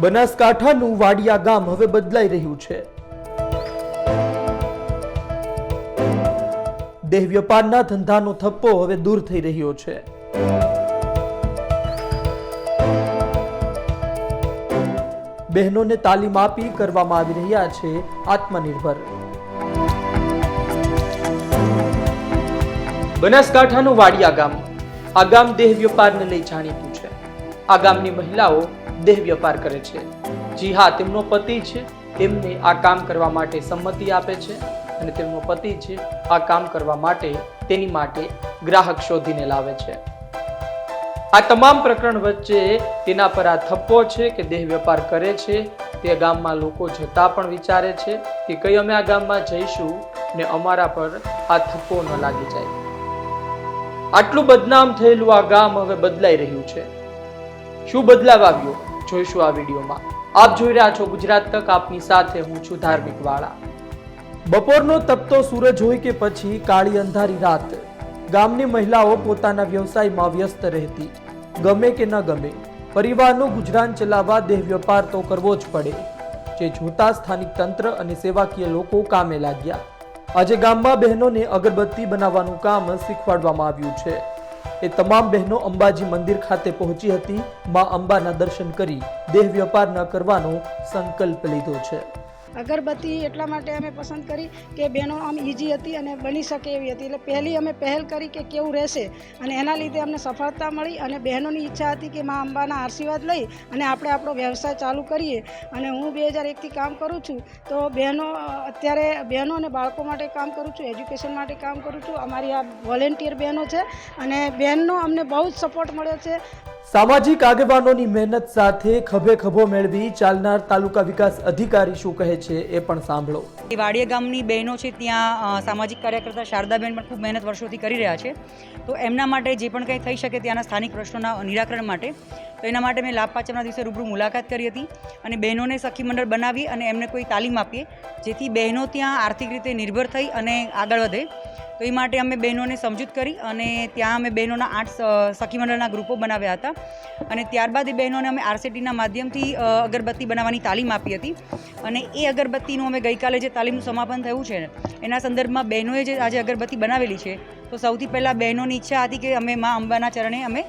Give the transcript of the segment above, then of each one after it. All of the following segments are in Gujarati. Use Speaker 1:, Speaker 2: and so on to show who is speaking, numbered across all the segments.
Speaker 1: બનાસકાંઠાનું વાડિયા ગામ હવે બદલાઈ રહ્યું છે. દેહ વ્યાપારના ધંધાનો થપ્પો હવે દૂર થઈ રહ્યો છે. બહેનોને તાલીમ આપી કરવામાં આવી રહ્યા છે આત્મનિર્ભર. બનાસકાંઠાનું વાડિયા ગામ. આ ગામ દેહ વ્યાપારને લઈ જાણીતું છે. આ ગામની મહિલાઓ દેહ વ્યાપાર કરે છે. જી હા, તેમનો પતિ છે. તેમને આ કામ કરવા માટે સંમતિ આપે છે અને તેમનો પતિ છે આ કામ કરવા માટે તેની માટે ગ્રાહક શોધીને લાવે છે. આ તમામ પ્રકરણ વચ્ચે તેના પર આ થપ્પો છે કે દેહ વેપાર કરે છે. તે ગામમાં લોકો જતા પણ વિચારે છે કે કઈ અમે આ ગામમાં જઈશું ને અમારા પર આ થપ્પો ન લાગી જાય. આટલું બદનામ થયેલું આ ગામ હવે બદલાઈ રહ્યું છે. શું બદલાવ આવ્યો? જોઈશું આ વિડીયોમાં. આપ જોઈ રહ્યા છો ગુજરાત તક, આપની સાથે હું છું ધાર્મિક વાળા. બપોરનો તપતો સૂરજ હોય કે પછી કાળી અંધારી રાત. ગામની મહિલાઓ પોતાના વ્યવસાયમાં વ્યસ્ત રહેતી. ગમે કે ન ગમે, પરિવારનું ગુજરાન ચલાવવા દેહ વેપાર તો કરવો જ પડે. જે જોતા સ્થાનિક તંત્ર અને સેવાકીય લોકો કામે લાગ્યા. આજે ગામમાં બહેનોને અગરબત્તી બનાવવાનું કામ શીખવાડવામાં આવ્યું છે. એ તમામ બહેનો અંબાજી મંદિર ખાતે પહોંચી હતી. માં અંબાના દર્શન કરી દેહ વ્યાપાર ન કરવાનો સંકલ્પ લીધો છે.
Speaker 2: અગરબત્તી એટલા માટે અમે પસંદ કરી કે બહેનો આમ ઇઝી હતી અને બની શકે એવી હતી. એટલે પહેલી અમે પહેલ કરી કે કેવું રહેશે અને એના લીધે અમને સફળતા મળી અને બહેનોની ઈચ્છા હતી કે મા અંબાના આશીર્વાદ લઈ અને આપણે આપણો વ્યવસાય ચાલુ કરીએ. અને હું બે હજાર એકથી કામ કરું છું તો બહેનો, અત્યારે બહેનો અને બાળકો માટે કામ કરું છું, એજ્યુકેશન માટે કામ કરું છું. અમારી આ વોલેન્ટિયર બહેનો છે અને બહેનનો અમને બહુ જ સપોર્ટ મળ્યો છે.
Speaker 1: સામાજિક આગેવાનોની મહેનત સાથે ખભે ખભો મેળવી ચાલનાર તાલુકા વિકાસ અધિકારી શું કહે છે એ પણ સાંભળો.
Speaker 3: વાડિયા ગામની બહેનો છે, ત્યાં સામાજિક કાર્યકર્તા શારદાબેન પણ ખૂબ મહેનત વર્ષોથી કરી રહ્યા છે. તો એમના માટે જે પણ કંઈ થઈ શકે ત્યાંના સ્થાનિક પ્રશ્નોના નિરાકરણ માટે, તો એના માટે મેં લાભ પાંચમના દિવસે રૂબરૂ મુલાકાત કરી હતી અને બહેનોને સખી મંડળ બનાવી અને એમને કોઈ તાલીમ આપીએ, જેથી બહેનો ત્યાં આર્થિક રીતે નિર્ભર થઈ અને આગળ વધે. તો એ માટે અમે બહેનોને સમજૂત કરી અને ત્યાં અમે બહેનોના આઠ સખી મંડળના ગ્રુપો બનાવ્યા હતા. અને ત્યારબાદ એ બહેનોને અમે આરસીટીના માધ્યમથી અગરબત્તી બનાવવાની તાલીમ આપી હતી. અને એ અગરબત્તીનું અમે ગઈકાલે જે તાલીમનું સમાપન થયું છે, એના સંદર્ભમાં બહેનોએ જે આજે અગરબત્તી બનાવેલી છે, તો સૌથી પહેલાં બહેનોની ઈચ્છા હતી કે અમે મા અંબાના ચરણે અમે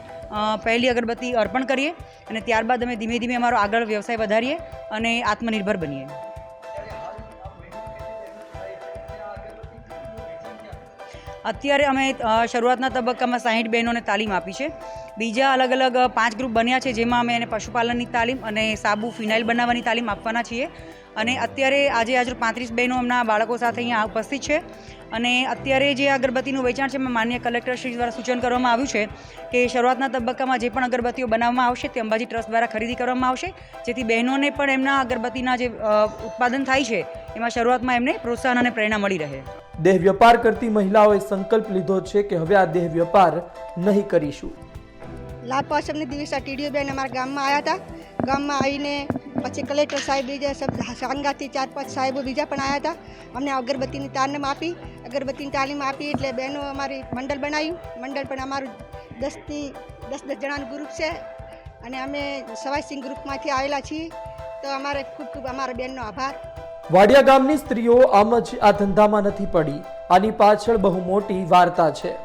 Speaker 3: પહેલી અગરબત્તી અર્પણ કરીએ અને ત્યારબાદ અમે ધીમે ધીમે અમારો આગળ વ્યવસાય વધારીએ અને આત્મનિર્ભર બનીએ. અત્યારે અમે શરૂઆતના તબક્કામાં સાહીઠ બહેનોને તાલીમ આપી છે. બીજા અલગ અલગ પાંચ ગ્રુપ બન્યા છે જેમાં અમે એને પશુપાલનની તાલીમ અને સાબુ ફિનાઇલ બનાવવાની તાલીમ આપવાના છીએ. અને અત્યારે આજે આજુ પાંત્રીસ બહેનો એમના બાળકો સાથે અહીંયા ઉપસ્થિત છે. અને અત્યારે જે અગરબત્તીનું વેચાણ છે, એમાં માન્ય કલેક્ટર શ્રી દ્વારા સૂચન કરવામાં આવ્યું છે કે શરૂઆતના તબક્કામાં જે પણ અગરબત્તીઓ બનાવવામાં આવશે તે અંબાજી ટ્રસ્ટ દ્વારા ખરીદી કરવામાં આવશે. જેથી બહેનોને પણ એમના અગરબત્તીના જે ઉત્પાદન થાય છે, એમાં શરૂઆતમાં એમને પ્રોત્સાહન અને પ્રેરણા મળી રહે.
Speaker 1: દેહ વ્યાપાર કરતી મહિલાઓએ સંકલ્પ લીધો છે કે હવે આ દેહ વ્યાપાર નહીં કરીશું.
Speaker 4: લાભ પાસમની દિવસે ટીડીઓ બેન અમારા ગામમાં આવ્યા હતા. ગામમાં આવીને પછી કલેક્ટર સાહેબ બીજા સબ સાંગાથી ચાર પાંચ સાહેબો બીજા પણ આવ્યા હતા. અમને અગરબત્તીની તાલીમ આપી. અગરબત્તીની તાલીમ આપી એટલે બહેનો અમારી મંડળ બનાવ્યું. મંડળ પણ અમારું દસથી દસ દસ જણાનું ગ્રુપ છે. અને અમે સવાઈસિંહ ગ્રુપમાંથી આવેલા છીએ. તો અમારે ખૂબ ખૂબ અમારા બેનનો આભાર.
Speaker 1: વાડિયા ગામની સ્ત્રીઓ આમ જ આ ધંધામાં નથી પડી. આની પાછળ બહુ મોટી વાર્તા છે.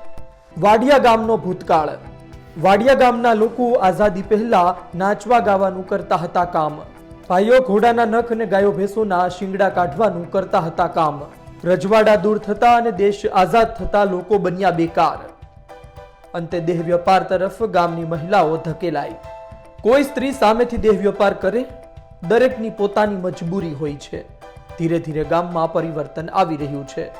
Speaker 1: વાડિયા ગામનો ભૂતકાળ. વાડિયા ગામના લોકો આઝાદી પહેલા નાચવા ગાવાનું કરતા હતા કામ. ભાઈઓ ઘોડાના નખ અને ગાયો ભેંસોના શિંગડા કાઢવાનું કરતા હતા કામ. રજવાડા દૂર થતા અને દેશ આઝાદ થતા લોકો બન્યા બેકાર. અંતે દેહ વ્યાપાર તરફ ગામની મહિલાઓ ધકેલાઈ. કોઈ સ્ત્રી સામેથી દેહ વેપાર કરે? દરેકની પોતાની મજબૂરી હોય છે. ધીરે ધીરે ગામમાં પરિવર્તન આવી રહ્યું છે.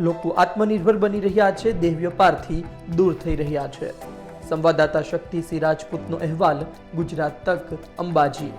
Speaker 1: લોકો આત્મનિર્ભર બની રહ્યા છે, દેહ વ્યાપારથી દૂર થઈ રહ્યા છે. સંવાદદાતા શક્તિસિંહ રાજપૂતનો અહેવાલ, ગુજરાત તક અંબાજી.